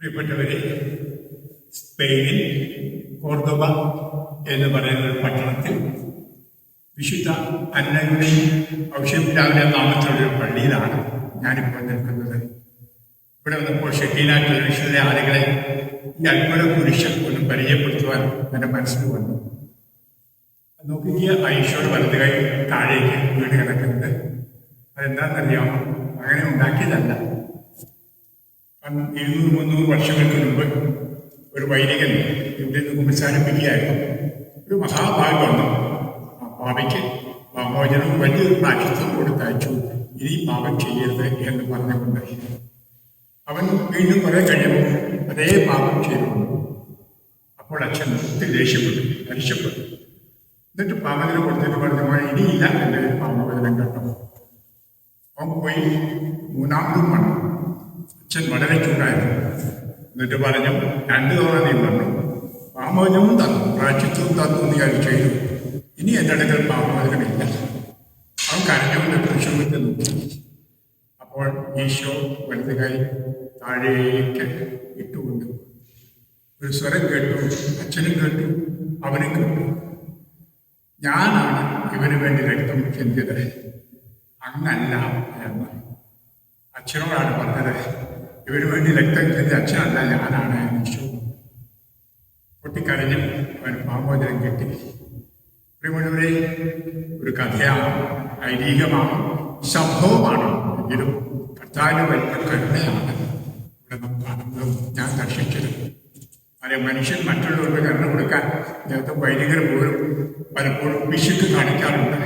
പ്രിയപ്പെട്ടവരെ സ്പെയിനിൽ കോർദോബ എന്ന് പറയുന്ന ഒരു പട്ടണത്തിൽ വിശുദ്ധ അന്നയുടെയും ഔഷധിരാവിലെ നാമത്തിലുള്ള പള്ളിയിലാണ് ഞാനിപ്പോൾ നിൽക്കുന്നത്. ഇവിടെ വന്നപ്പോൾ ഷെക്കീന ടെലിവിഷനിലെ ആളുകളെ ഈ അത്ഭുത പുരുഷൻ ഒന്ന് പരിചയപ്പെടുത്തുവാൻ എന്റെ മനസ്സിൽ വന്നു. നോക്കിയ ഐശോട് വലത് കൈ താഴേക്ക് വീട് കിടക്കുന്നത്. അതെന്താണെന്നറിയാമോ? അങ്ങനെ ഉണ്ടാക്കിയതല്ല. എഴുന്നൂറ് മുന്നൂറ് വർഷങ്ങൾക്ക് മുമ്പ് ഒരു വൈദികൻ ഇവിടെ നിന്ന് കുമ്പസാരിപ്പിക്കുകയായിരുന്നു ഒരു മഹാഭാവി വന്നു ആ പാവയ്ക്ക് പാമോചനം വലിയൊരു പ്രാശസ്ത്യം കൊടുത്തയച്ചു. ഇനി പാപം ചെയ്യരുത് എന്ന് പറഞ്ഞുകൊണ്ട് അവൻ വീണ്ടും കുറെ കഴിയുമ്പോൾ അതേ പാപം ചെയ്തു. അപ്പോൾ അച്ഛൻ ഒത്തിരി ദേഷ്യപ്പെട്ടു അരിശപ്പെട്ടു എന്നിട്ട് പാമോചനം കൊടുത്തിട്ട് പറഞ്ഞു "മോനെ, ഇനിയില്ല എന്റെ പാമോചനം കേട്ടോ അവൻ പോയി മൂന്നാമതും വന്നു. അച്ഛൻ വളരെ ചൂടായിരുന്നു. എന്നിട്ട് പറഞ്ഞു രണ്ടു തവണ നീ വന്നു. പാമോചനവും തന്നു. പ്രാചിത്വവും തന്നു നീ അത് ചെയ്തു. ഇനി എന്റെ അടുക്കൽ പാമോചനമില്ല അവൻ കരഞ്ഞവന്റെ കൃഷ്ണത്തെ നോക്കി. അപ്പോൾ ഈശോ വലുത് കൈ താഴേക്ക് ഇട്ടുകൊണ്ട് ഒരു സ്വരം കേട്ടു. അച്ഛനും കേട്ടു. അവനും കേട്ടു. ഞാനാണ് ഇവന് വേണ്ടി രക്തം ചിന്തിയത് അങ്ങല്ല എന്ന്. അച്ഛനോടാണ് പറഞ്ഞത് ഇവന് വേണ്ടി രക്തം കരുതി അച്ഛനല്ല ഞാനാണ് വിഷു. പൊട്ടിക്കരഞ്ഞു അവൻ പാമ്പോചനം കെട്ടി. പ്രിയമുള്ളവരെ ഒരു കഥയാണ് ഐതിഹ്യമാണ് സംഭവമാണ്. എങ്കിലും കർത്താവിന് വലിയ കരുണയാണ് ഇവിടെ നമുക്ക് കാണുന്നതും. ഞാൻ ദർശിച്ചത്. അല്ലെ മനുഷ്യൻ മറ്റുള്ളവർക്ക് കരുണ കൊടുക്കാൻ ഇദ്ദേഹത്തെ വൈദികർ പോലും പലപ്പോഴും പിശുക്ക് കാണിക്കാറുണ്ട്.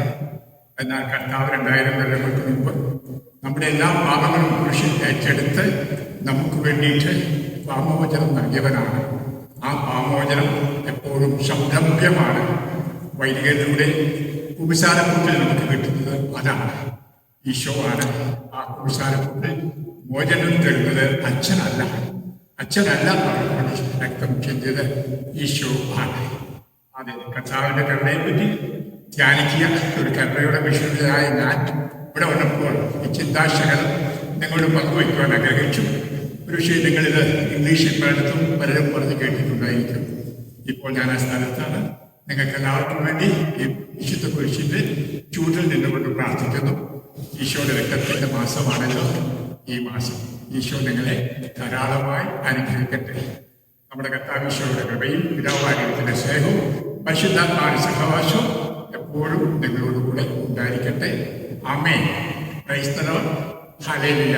എന്നാൽ കർത്താവ് രണ്ടായിരം കൊല്ലങ്ങൾക്ക് മുമ്പ് നമ്മുടെ എല്ലാ പാപങ്ങളും കുരിശിൽ ഏറ്റെടുത്ത് നമുക്ക് വേണ്ടിയിട്ട് പാമോചനം നൽകിയവനാണ്. ആ പാമോചനം എപ്പോഴും സംരംഭ്യമാണ് വൈദികരിലൂടെ കുബിസാരപ്പൂട്ടിൽ നമുക്ക് കിട്ടുന്നത് അതാണ്. ഈശോ ആണ്. ആ കുബിസാരപ്പൂട്ടിൽ മോചനം തരുന്നത് അച്ഛനല്ല. അച്ഛനല്ല അവർക്ക് രക്തം ചെഞ്ചത് ഈശോ ആണ്. അതെ കർത്താവിന്റെ കരുണയെ പറ്റി ധ്യാനിക്കുക. ഒരു കരുണയുടെ വിശുദ്ധയായ ഞാൻ ഇവിടെ വന്നപ്പോൾ ഈ ചിന്താശകൾ നിങ്ങളോട് പങ്കുവയ്ക്കുവാൻ ആഗ്രഹിച്ചു. ഒരു വിഷയം നിങ്ങളിത് ഇംഗ്ലീഷിൽ പലയിടത്തും പലരും പറഞ്ഞ് കേട്ടിട്ടുണ്ടായിരിക്കും. ഇപ്പോൾ ഞാൻ ആ സ്ഥലത്താണ് നിങ്ങൾക്ക് എല്ലാവർക്കും വേണ്ടി ഈ വിശുദ്ധ കുരിശിന്റെ ചൂടിൽ നിന്നുകൊണ്ട് പ്രാർത്ഥിക്കുന്നു. ഈശോയുടെ രക്തത്തിന്റെ മാസമാണല്ലോ ഈ മാസം. ഈശോ നിങ്ങളെ ധാരാളമായി അനുഗ്രഹിക്കട്ടെ. നമ്മുടെ കർത്താവിശോയുടെ കൃപയും പിതാവാര്യത്തിന്റെ സ്നേഹവും പരിശുദ്ധാത്മാവിന്റെ സഹവാസവും എപ്പോഴും നിങ്ങളോടുകൂടെ ഉണ്ടായിരിക്കട്ടെ. അമ്മേ ക്രൈസ്തവ ഹലേലിയ